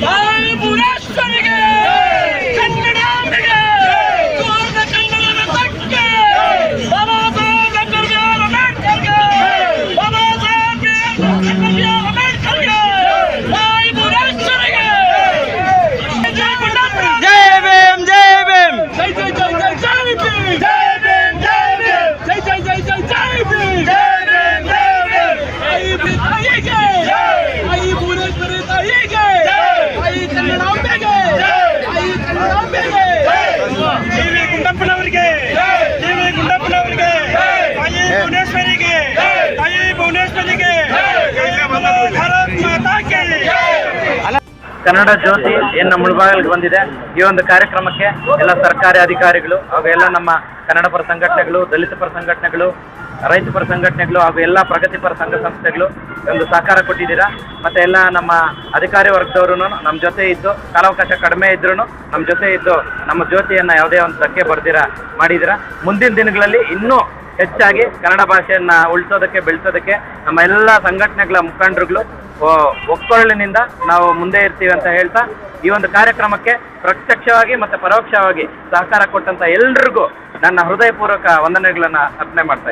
날 보라 수산에게! ಕನ್ನಡ ಜ್ಯೋತಿ ಏನು ನಮ್ಮ ಬಂದಿದೆ, ಈ ಒಂದು ಕಾರ್ಯಕ್ರಮಕ್ಕೆ ಎಲ್ಲ ಸರ್ಕಾರಿ ಅಧಿಕಾರಿಗಳು ಹಾಗೂ ಎಲ್ಲ ನಮ್ಮ ಕನ್ನಡ ಪರ ಸಂಘಟನೆಗಳು, ದಲಿತ ಪರ ಸಂಘಟನೆಗಳು, ರೈತ ಪರ ಸಂಘಟನೆಗಳು ಹಾಗೂ ಎಲ್ಲ ಪ್ರಗತಿಪರ ಸಂಘ ಸಂಸ್ಥೆಗಳು ಒಂದು ಸಹಕಾರ ಕೊಟ್ಟಿದ್ದೀರಾ? ಮತ್ತೆ ಎಲ್ಲ ನಮ್ಮ ಅಧಿಕಾರಿ ವರ್ಗದವರು ನಮ್ಮ ಜೊತೆ ಇದ್ದು, ಕಾಲಾವಕಾಶ ಕಡಿಮೆ ಇದ್ರೂ ನಮ್ಮ ಜೊತೆ ಇದ್ದು ನಮ್ಮ ಜ್ಯೋತಿಯನ್ನು ಯಾವುದೇ ಒಂದು ಧಕ್ಕೆ ಬರ್ದಿರಾ ಮಾಡಿದಿರಾ ಮುಂದಿನ ದಿನಗಳಲ್ಲಿ ಇನ್ನೂ ಹೆಚ್ಚಾಗಿ ಕನ್ನಡ ಭಾಷೆಯನ್ನು ಉಳಿಸೋದಕ್ಕೆ, ಬೆಳೆಸೋದಕ್ಕೆ ನಮ್ಮ ಎಲ್ಲ ಸಂಘಟನೆಗಳ ಮುಖಂಡರುಗಳು ಒಕ್ಕೊರಳಿನಿಂದ ನಾವು ಮುಂದೆ ಇರ್ತೀವಿ ಅಂತ ಹೇಳ್ತಾ ಈ ಒಂದು ಕಾರ್ಯಕ್ರಮಕ್ಕೆ ಪ್ರತ್ಯಕ್ಷವಾಗಿ ಮತ್ತೆ ಪರೋಕ್ಷವಾಗಿ ಸಹಕಾರ ಕೊಟ್ಟಂತ ಎಲ್ರಿಗೂ ನನ್ನ ಹೃದಯಪೂರ್ವಕ ವಂದನೆಗಳನ್ನ ಅರ್ಪಣೆ ಮಾಡ್ತಾ